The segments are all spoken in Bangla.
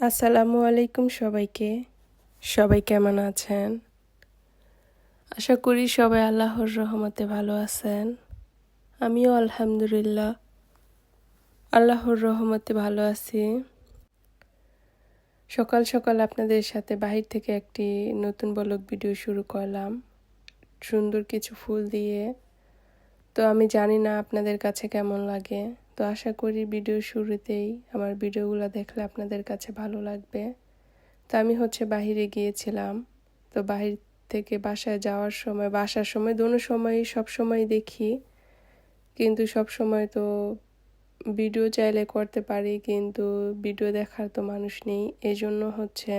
আসসালামু আলাইকুম সবাইকে। সবাই কেমন আছেন? আশা করি সবাই আল্লাহর রহমতে ভালো আছেন। আমিও আলহামদুলিল্লাহ আল্লাহর রহমতে ভালো আছি। সকাল সকাল আপনাদের সাথে বাহির থেকে একটি নতুন বলক ভিডিও শুরু করলাম। সুন্দর কিছু ফুল দিয়ে। তো আমি জানি না আপনাদের কাছে কেমন লাগে। তো আশা করি ভিডিও শুরুতেই আমার ভিডিওগুলো দেখলে আপনাদের কাছে ভালো লাগবে। তো আমি হচ্ছে বাহিরে গিয়েছিলাম। তো বাহির থেকে বাসায় যাওয়ার সময় বাসার সময় দোনো সময় সব সময় দেখি। কিন্তু সব সময় তো ভিডিও চাইলে করতে পারি, কিন্তু ভিডিও দেখার তো মানুষ নেই। এই জন্য হচ্ছে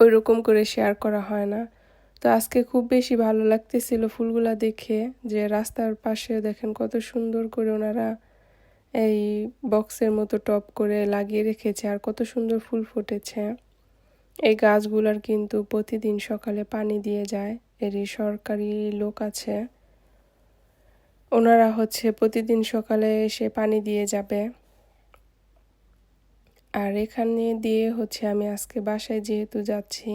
ওই রকম করে শেয়ার করা হয় না। তো আজকে খুব বেশি ভালো লাগতেছিল ফুলগুলা দেখে, যে রাস্তার পাশে দেখেন কত সুন্দর করে ওনারা এই বক্সের মতো টপ করে লাগিয়ে রেখেছে আর কত সুন্দর ফুল ফুটেছে। এই গাছগুলার কিন্তু প্রতিদিন সকালে পানি দিয়ে যায় এরই সরকারি লোক আছে। ওনারা হচ্ছে প্রতিদিন সকালে এসে পানি দিয়ে যাবে। আর এখানে দিয়ে হচ্ছে আমি আজকে বাসায় যেহেতু যাচ্ছি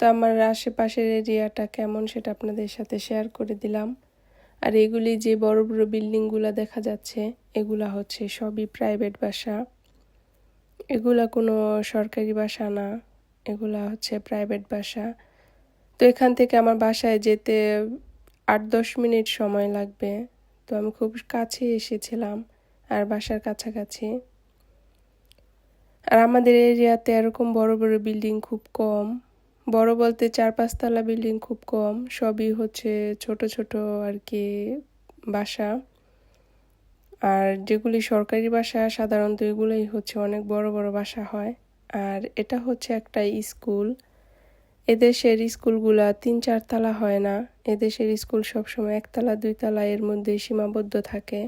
তো আমার আশেপাশের এরিয়াটা কেমন সেটা আপনাদের সাথে শেয়ার করে দিলাম। আর এগুলি যে বড় বড় বিল্ডিংগুলো দেখা যাচ্ছে, এগুলা হচ্ছে সবই প্রাইভেট বাসা। এগুলা কোনো সরকারি বাসা না, এগুলা হচ্ছে প্রাইভেট বাসা। তো এখান থেকে আমার বাসায় যেতে আট, দশ মিনিট সময় লাগবে। তো আমি খুব কাছে এসেছিলাম, আর বাসার কাছাকাছি। আর আমাদের এরিয়াতে এরকম বড় বড় বিল্ডিং খুব কম। বড় বলতে চার পাঁচতলা বিল্ডিং খুব কম, সবই হচ্ছে ছোট ছোট আর কি বাসা। আর যেগুলি সরকারি বাসা, সাধারণত এগুলোই হচ্ছে অনেক বড় বড় বাসা হয়। আর এটা হচ্ছে একটা স্কুল এদেশের স্কুলগুলা তিন চার তালা হয় না। এদেশের স্কুল সবসময় একতলা দুই তালা এর মধ্যে সীমাবদ্ধ থাকে।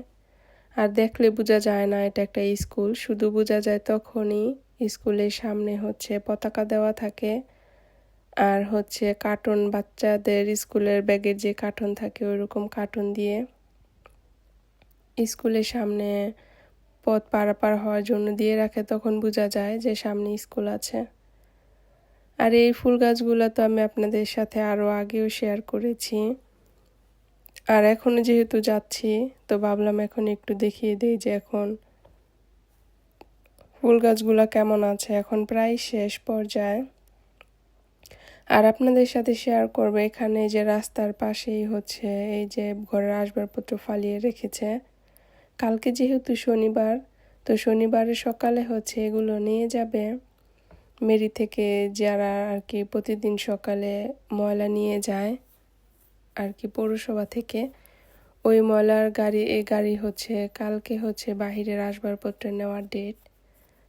আর দেখলে বোঝা যায় না এটা একটা স্কুল শুধু বোঝা যায় তখনই স্কুলের সামনে হচ্ছে পতাকা দেওয়া থাকে। আর হচ্ছে কার্টুন বাচ্চাদের স্কুলের ব্যাগের যে কার্টুন থাকে, ওইরকম কার্টুন দিয়ে স্কুলের সামনে পথ পারাপার হওয়ার জন্য দিয়ে রাখে, তখন বোঝা যায় যে সামনে স্কুল আছে। আর এই ফুল গাছগুলো তো আমি আপনাদের সাথে আরও আগেও শেয়ার করেছি। আর এখনও যেহেতু যাচ্ছি, তো ভাবলাম এখন একটু দেখিয়ে দিই যে এখন ফুল গাছগুলো কেমন আছে। এখন প্রায় শেষ পর্যায়ে। আর আপনাদের সাথে শেয়ার করব, এখানে যে রাস্তার পাশেই হচ্ছে এই যে ঘরের আসবাবপত্র ফালিয়ে রেখেছে। কালকে যেহেতু শনিবার, তো শনিবারে সকালে হচ্ছে এগুলো নিয়ে যাবে। মেরি থেকে যারা আর কি প্রতিদিন সকালে ময়লা নিয়ে যায়, আর কি পৌরসভা থেকে, ওই ময়লার গাড়ি, এই গাড়ি হচ্ছে কালকে হচ্ছে বাহিরের আসবাবপত্র নেওয়ার ডেট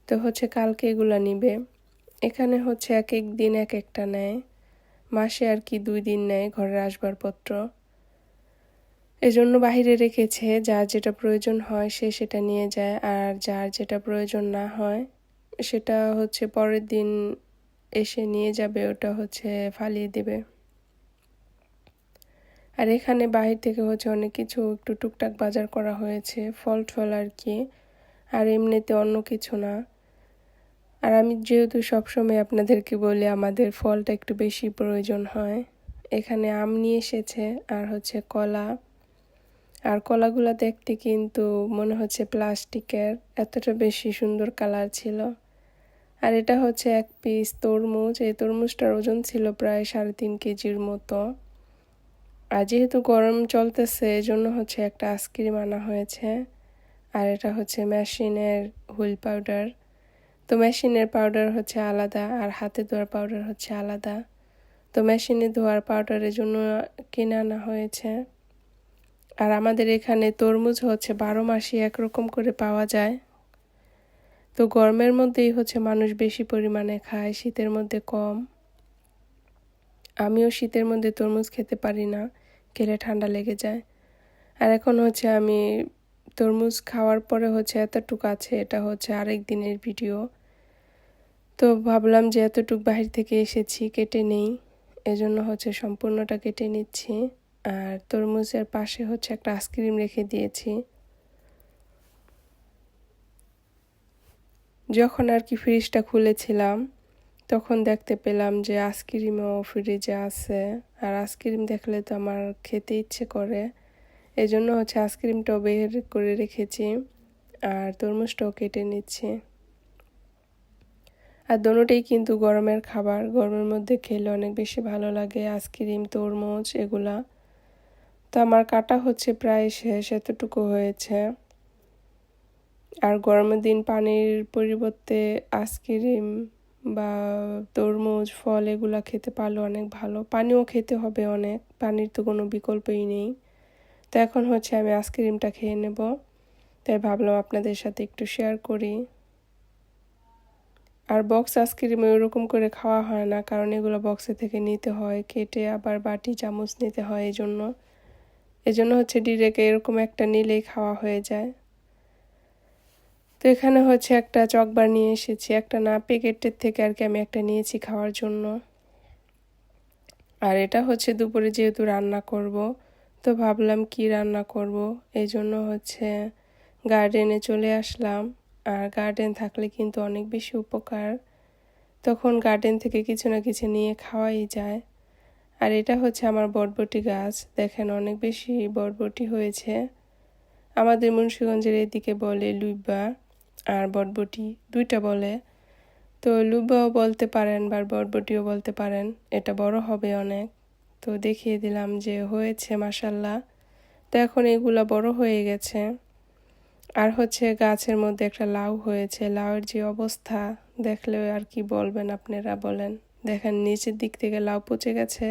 তো হচ্ছে কালকে এগুলো নিবে। এখানে হচ্ছে এক এক দিন এক একটা নেয়। মাসে আর কি দুই দিন নেয় ঘরের আসবাবপত্র। এজন্য বাহিরে রেখেছে, যার যেটা প্রয়োজন হয় সে সেটা নিয়ে যায়, আর যার যেটা প্রয়োজন না হয় সেটা হচ্ছে পরের দিন এসে নিয়ে যাবে, ওটা হচ্ছে ফালিয়ে দেবে। আর এখানে বাহির থেকে হচ্ছে অনেক কিছু একটু টুকটাক বাজার করা হয়েছে ফল টল আর কি, আর এমনিতে অন্য কিছু না। আর আমি যেহেতু সবসময় আপনাদেরকে বলি আমাদের ফলটা একটু বেশি প্রয়োজন হয়, এখানে আম নিয়ে এসেছে আর হচ্ছে কলা। আর কলাগুলো দেখতে কিন্তু মনে হচ্ছে প্লাস্টিকের, এতটা বেশি সুন্দর কালার ছিল। আর এটা হচ্ছে এক পিস তরমুজ, এই তরমুজটার ওজন ছিল প্রায় সাড়ে তিন কেজির মতো। আর যেহেতু গরম চলতেছে এই জন্য হচ্ছে একটা আইসক্রিম আনা হয়েছে। আর এটা হচ্ছে মেশিনের হুইল পাউডার। তো মেশিনের পাউডার হচ্ছে আলাদা আর হাতে ধোয়ার পাউডার হচ্ছে আলাদা। তো মেশিনে ধোয়ার পাউডারের জন্য কিনে আনা হয়েছে। আর আমাদের এখানে তরমুজ হচ্ছে বারো মাসই একরকম করে পাওয়া যায়। তো গরমের মধ্যেই হচ্ছে মানুষ বেশি পরিমাণে খায়, শীতের মধ্যে কম। আমিও শীতের মধ্যে তরমুজ খেতে পারি না, খেলে ঠান্ডা লেগে যায়। আর এখন হচ্ছে আমি তরমুজ খাওয়ার পরে হচ্ছে এতটুকু আছে, এটা হচ্ছে আরেক দিনের ভিডিও তো ভাবলাম যে এতটুক বাহির থেকে এসেছি, কেটে নেই। এজন্য হচ্ছে সম্পূর্ণটা কেটে নিচ্ছি। আর তরমুজের পাশে হচ্ছে একটা আইসক্রিম রেখে দিয়েছি। যখন আর কি ফ্রিজটা খুলেছিলাম, তখন দেখতে পেলাম যে আইসক্রিমও ফ্রিজে আছে। আর আইসক্রিম দেখলে তো আমার খেতে ইচ্ছে করে। এই জন্য হচ্ছে আইসক্রিমটাও বের করে রেখেছি। আর তরমুজটাও কেটে নিচ্ছি। আর দোনোটাই কিন্তু গরমের খাবার। গরমের মধ্যে খেলে অনেক বেশি ভালো লাগে। আইসক্রিম, তরমুজ এগুলা। তো আমার কাটা হচ্ছে প্রায় শেষ, এতটুকু হয়েছে। আর গরমের দিন পানির পরিবর্তে আইসক্রিম বা তরমুজ, ফল এগুলা খেতে পারলে অনেক ভালো। পানিও খেতে হবে অনেক, পানির তো কোনো বিকল্পই নেই। তো এখন হচ্ছে আমি আইসক্রিমটা খেয়ে নেব। তাই ভাবলাম আপনাদের সাথে একটু শেয়ার করি। আর বক্স আইসক্রিম ওরকম করে খাওয়া হয় না, কারণ এগুলো বক্সে থেকে নিতে হয়, কেটে আবার বাটি, চামচ নিতে হয় এই জন্য এজন্য হচ্ছে ডিরেক্ট এরকম একটা নিলেই খাওয়া হয়ে যায়। তো এখানে হচ্ছে একটা চকবার নিয়ে এসেছি, একটা না প্যাকেটের থেকে আর কি আমি একটা নিয়েছি খাওয়ার জন্য। আর এটা হচ্ছে দুপুরে যেহেতু রান্না করব, তো ভাবলাম কি রান্না করব এই জন্য হচ্ছে গার্ডেনে চলে আসলাম। আর গার্ডেন থাকলে কিন্তু অনেক বেশি উপকার। তখন গার্ডেন থেকে কিছু না কিছু নিয়ে খাওয়াই যায়। আর এটা হচ্ছে আমার বটবটি গাছ। দেখেন অনেক বেশি বটবটি হয়েছে। আমাদের মুন্সীগঞ্জের এদিকে বলে লুইবা আর বটবটি দুইটা বলে। তো লুব্বাও বলতে পারেন বা বটবটিও বলতে পারেন, এটা বড় হবে অনেক। তো দেখিয়ে দিলাম যে হয়েছে মাসাল্লাহ তো এখন এগুলা বড় হয়ে গেছে। আর হচ্ছে গাছের মধ্যে একটা লাউ হয়েছে, লাউয়ের যে অবস্থা দেখলে আর কি বলবেন আপনারা বলেন। দেখেন নিচের দিক থেকে লাউ পচে গেছে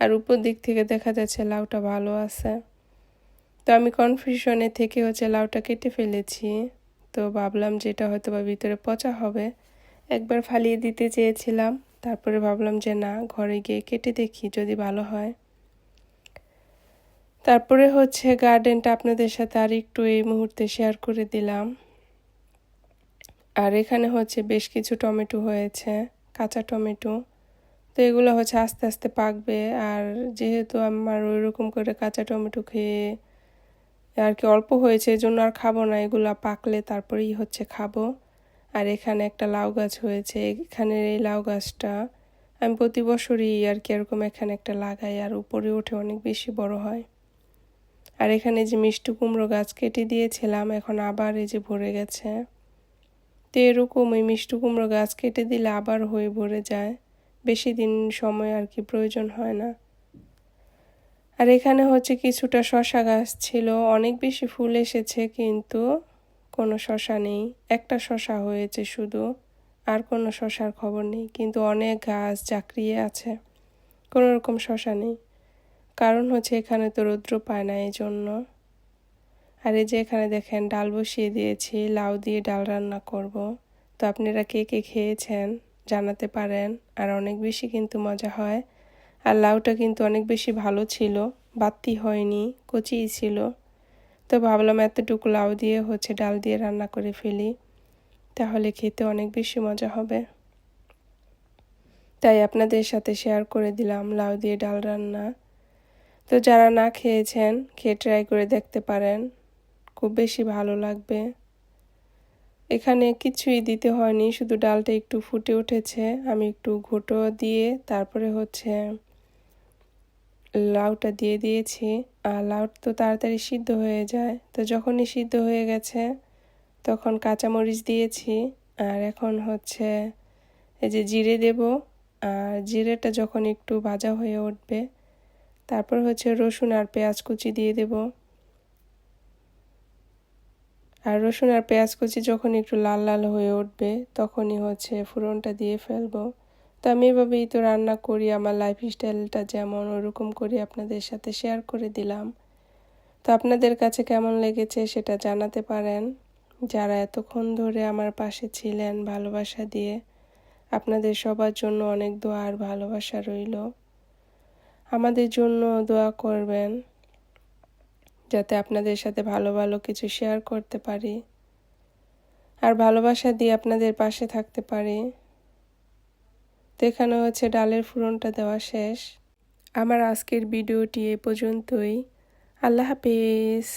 আর উপর দিক থেকে দেখা যাচ্ছে লাউটা ভালো আছে। তো আমি কনফিউশনে থেকে হচ্ছে লাউটা কেটে ফেলেছি। তো ভাবলাম যে এটা হয়তো বা ভিতরে পচা হবে। একবার ফালিয়ে দিতে চেয়েছিলাম, তারপরে ভাবলাম যে না, ঘরে গিয়ে কেটে দেখি যদি ভালো হয়। তারপরে হচ্ছে গার্ডেনটা আপনাদের সাথে আর একটু এই মুহূর্তে শেয়ার করে দিলাম। আর এখানে হচ্ছে বেশ কিছু টমেটো হয়েছে, কাঁচা টমেটো। তো এগুলো হচ্ছে আস্তে আস্তে পাকবে। আর যেহেতু আমার ওই রকম করে কাঁচা টমেটো খেয়ে আর কি অল্প হয়েছে জন্য আর খাব না। এগুলো পাকলে তারপরেই হচ্ছে খাব। আর এখানে একটা লাউ গাছ হয়েছে। এখানের এই লাউ গাছটা আমি প্রতি বছরই আর কি এরকম এখানে একটা লাগাই। আর উপরে উঠে অনেক বেশি বড় হয়। আর এখানে যে মিষ্টি কুমড়ো গাছ কেটে দিয়েছিলাম, এখন আবার এই যে ভরে গেছে। তো এরকম ওই মিষ্টি কুমড়ো গাছ কেটে দিলে আবার হয়ে ভরে যায়। বেশি দিন সময় আর কি প্রয়োজন হয় না। আর এখানে হচ্ছে কিছুটা শশা গাছ ছিল, অনেক বেশি ফুল এসেছে কিন্তু কোনো শশা নেই। একটা শশা হয়েছে শুধু, আর কোনো শশার খবর নেই। কিন্তু অনেক গাছ চাকরিয়ে আছে, কোনো রকম শশা নেই। কারণ হচ্ছে এখানে তো রৌদ্র পায় না এই জন্য আর এই যে এখানে দেখেন ডাল বসিয়ে দিয়েছি, লাউ দিয়ে ডাল রান্না করব। তো আপনারা কে কে খেয়েছেন জানাতে পারেন, আর অনেক বেশি কিন্তু মজা হয়। আর লাউটা কিন্তু অনেক বেশি ভালো ছিল বাত্তি হয়নি, কচিই ছিল। তো ভাবলাম এতটুকু লাউ দিয়ে হচ্ছে ডাল দিয়ে রান্না করে ফেলি, তাহলে খেতে অনেক বেশি মজা হবে। তাই আপনাদের সাথে শেয়ার করে দিলাম লাউ দিয়ে ডাল রান্না। তো যারা না খেয়েছেন, খেয়ে ট্রাই করে দেখতে পারেন। খুব বেশি ভালো লাগবে। এখানে কিছুই দিতে হয়নি, শুধু ডালটা একটু ফুটে উঠেছে। আমি একটু ঘুটো দিয়ে তারপরে হচ্ছে লাউটা দিয়ে দিয়েছি। আর লাউ তো তাড়াতাড়ি সিদ্ধ হয়ে যায়। তো যখনই সিদ্ধ হয়ে গেছে, তখন কাঁচামরিচ দিয়েছি। আর এখন হচ্ছে এই যে জিরে দেব। আর জিরেটা যখন একটু ভাজা হয়ে উঠবে তারপর হচ্ছে রসুন আর পেঁয়াজ কুচি দিয়ে দেব। আর রসুন আর পেঁয়াজ কুচি যখন একটু লাল লাল হয়ে উঠবে, তখনই হচ্ছে ফুরনটা দিয়ে ফেলব। তো আমি এভাবেই তো রান্না করি, আমার লাইফ স্টাইলটা যেমন ওরকম করি আপনাদের সাথে শেয়ার করে দিলাম। তো আপনাদের কাছে কেমন লেগেছে সেটা জানাতে পারেন। যারা এতক্ষণ ধরে আমার পাশে ছিলেন ভালোবাসা দিয়ে, আপনাদের সবার জন্য অনেক দোয়া আর ভালোবাসা রইল। আমাদের জন্য দোয়া করবেন, যাতে আপনাদের সাথে ভালো ভালো কিছু শেয়ার করতে পারি। আর ভালোবাসা দিয়ে আপনাদের পাশে থাকতে পারি। দেখানো হচ্ছে ডালের ফুরনটা দেওয়া শেষ। আমার আজকের ভিডিওটি এ পর্যন্তই। আল্লাহ হাফিজ।